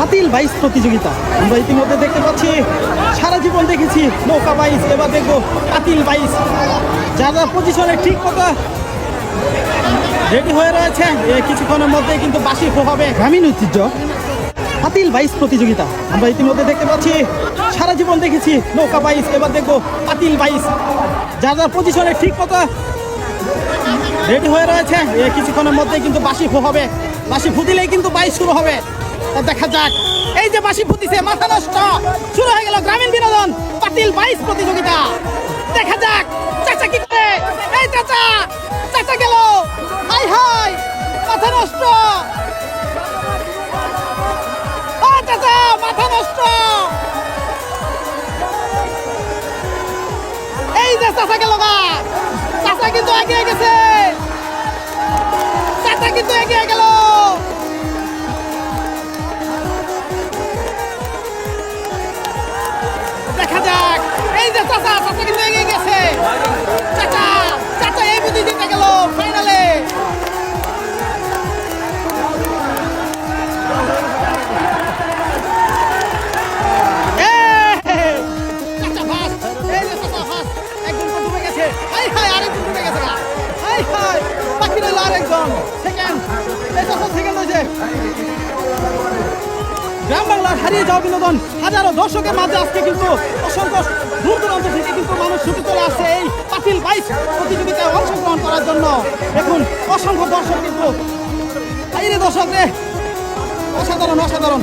হাতিল বাইস প্রতিযোগিতা। আমরা ইতিমধ্যে দেখতে পাচ্ছি, সারা জীবন দেখেছি, নৌকা বাইস এবার দেখব হাতিল বাইস যারা পজিশনে ঠিক মতো রেডি হয়ে রয়েছে কিছুক্ষণের মধ্যে কিন্তু বাসি হবে। গ্রামীণ ঐতিহ্য। হাতিল বাইস প্রতিযোগিতা। আমরা ইতিমধ্যে দেখতে পাচ্ছি, সারা জীবন দেখেছি, নৌকা বাইস এবার দেখব হাতিল বাইস যারা পজিশনে ঠিক মতো রেডি হয়ে রয়েছে কিছুক্ষণের মধ্যে কিন্তু বাসি হবে। বাসি ফু দিলেই কিন্তু বাইশ শুরু হবে। দেখা যাক। এই যে বাসি ফুটিছে মাথা নষ্ট। শুরু হয়ে গেল গ্রামীণ বিনোদন পাতিল বাইশ প্রতিযোগিতা। দেখা যাক, চাচা কি করে? এই চাচা চাচা গেল। হাই হাই, মাথা নষ্ট। মাথা নষ্ট। এই যে চাচা গেল গা। চাচা কিন্তু এগিয়ে গেছে। চাচা চাচা কিন্তু এগিয়ে গেছে। চাচা চাচা এই বুদ্ধি জিতে গেল ফাইনালে গ্রাম বাংলার হারিয়ে যাওয়া বিনোদন হাজারো দর্শকের মাঝে আজকে কিন্তু অসংখ্য দূর দূরান্ত থেকে কিন্তু মানুষ ছুটে চলে আসছে এই পাতিল বাইক প্রতিযোগিতায় অংশগ্রহণ করার জন্য। দেখুন, অসংখ্য দর্শক কিন্তু। এই দর্শক রে, অসাধারণ অসাধারণ।